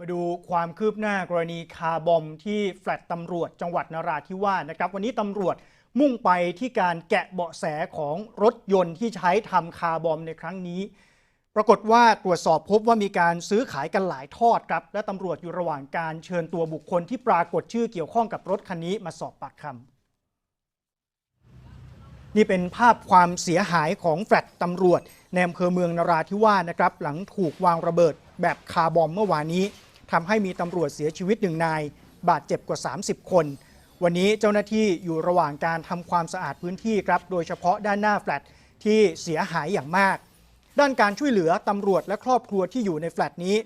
มาดูความคืบหน้ากรณีคาร์บอมที่แฟลตตำรวจจังหวัดนราธิวาสนะครับ วันนี้ตำรวจมุ่งไปที่การแกะเบาะแสของรถยนต์ที่ใช้ทำคาร์บอมในครั้งนี้ ปรากฏว่าตรวจสอบพบว่ามีการซื้อขายกันหลายทอดครับ และตำรวจอยู่ระหว่างการเชิญตัวบุคคลที่ปรากฏชื่อเกี่ยวข้องกับรถคันนี้มาสอบปากคำนี่เป็นภาพความเสียหายของแฟลตตำรวจในอำเภอเมืองนราธิวาสนะครับ หลังถูกวางระเบิด แบบคาร์บอมเมื่อวานนี้ทำให้มีตำรวจเสียชีวิตหนึ่งนาย บาดเจ็บกว่า 30 คน วันนี้เจ้าหน้าที่อยู่ระหว่างการทำความสะอาดพื้นที่ครับ โดยเฉพาะด้านหน้าแฟลตที่เสียหายอย่างมาก ด้านการช่วยเหลือตำรวจและครอบครัวที่อยู่ในแฟลตนี้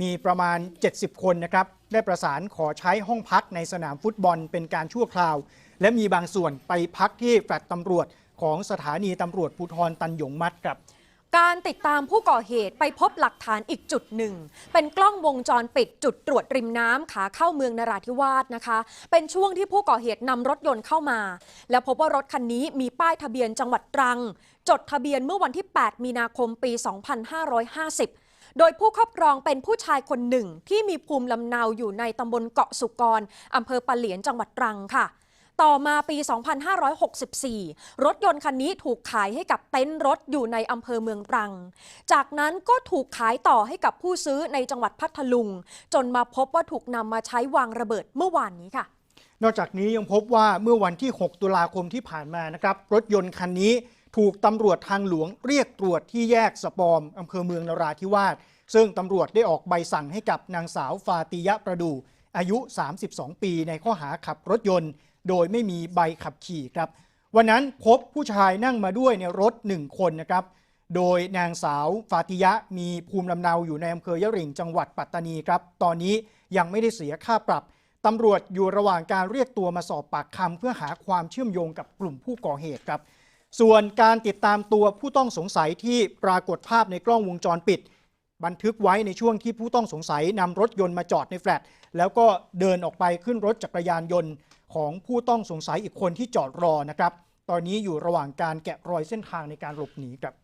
มีประมาณ 70 คนนะครับ ได้ประสานขอใช้ห้องพักในสนามฟุตบอลเป็นการชั่วคราว และมีบางส่วนไปพักที่แฟลตตำรวจของสถานีตำรวจภูธรตันหยงมัดครับ การติดตามผู้ก่อเหตุไปพบหลักฐานอีกจุดหนึ่ง เป็นกล้องวงจรปิดจุดตรวจริมน้ำขาเข้าเมืองนราธิวาสนะคะ เป็นช่วงที่ผู้ก่อเหตุนำรถยนต์เข้ามา แล้วพบว่ารถคันนี้มีป้ายทะเบียนจังหวัดตรัง จดทะเบียนเมื่อวันที่ 8 มีนาคมปี 2550โดยผู้ครอบครองเป็นผู้ชายคนหนึ่งที่มีภูมิลำเนาอยู่ในตำบลเกาะสุกรอำเภอปะเหลียนจังหวัดตรังค่ะ ต่อมาปี 2564 รถยนต์คันนี้ถูกขายให้กับเต็นท์รถอยู่ในอำเภอเมืองตรัง จากนั้นก็ถูกขายต่อให้กับผู้ซื้อในจังหวัดพัทลุง จนมาพบว่าถูกนำมาใช้วางระเบิดเมื่อวานนี้ค่ะ นอกจากนี้ยังพบว่าเมื่อวันที่ 6 ตุลาคมที่ผ่านมานะครับรถยนต์คันนี้ถูกตำรวจทางหลวงเรียกตรวจที่แยกสปอมอำเภอเมืองนราธิวาสซึ่งตำรวจได้ออกใบสั่งให้กับนางสาวฟาติยะประดูอายุ 32 ปี ในข้อหาขับรถยนต์ โดยไม่มีใบขับขี่ครับ วันนั้นพบผู้ชายนั่งมาด้วยในรถ 1 คนนะครับ โดยนางสาวฟาติยะมีภูมิลำเนาอยู่ในอำเภอยะริงจังหวัดปัตตานีครับ ตอนนี้ยังไม่ได้เสียค่าปรับตำรวจอยู่ระหว่างการเรียกตัวมาสอบปากคำเพื่อหาความเชื่อมโยงกับกลุ่มผู้ก่อเหตุครับ ส่วนการติดตามตัวผู้ต้องสงสัยที่ปรากฏภาพในกล้องวงจรปิด บันทึกไว้ในช่วงที่ผู้ต้องสงสัยนำรถยนต์มาจอดในแฟลตแล้วก็เดินออกไปขึ้นรถจักรยานยนต์ของผู้ต้องสงสัยอีกคนที่จอดรอนะครับ ตอนนี้อยู่ระหว่างการแกะรอยเส้นทางในการหลบหนีครับ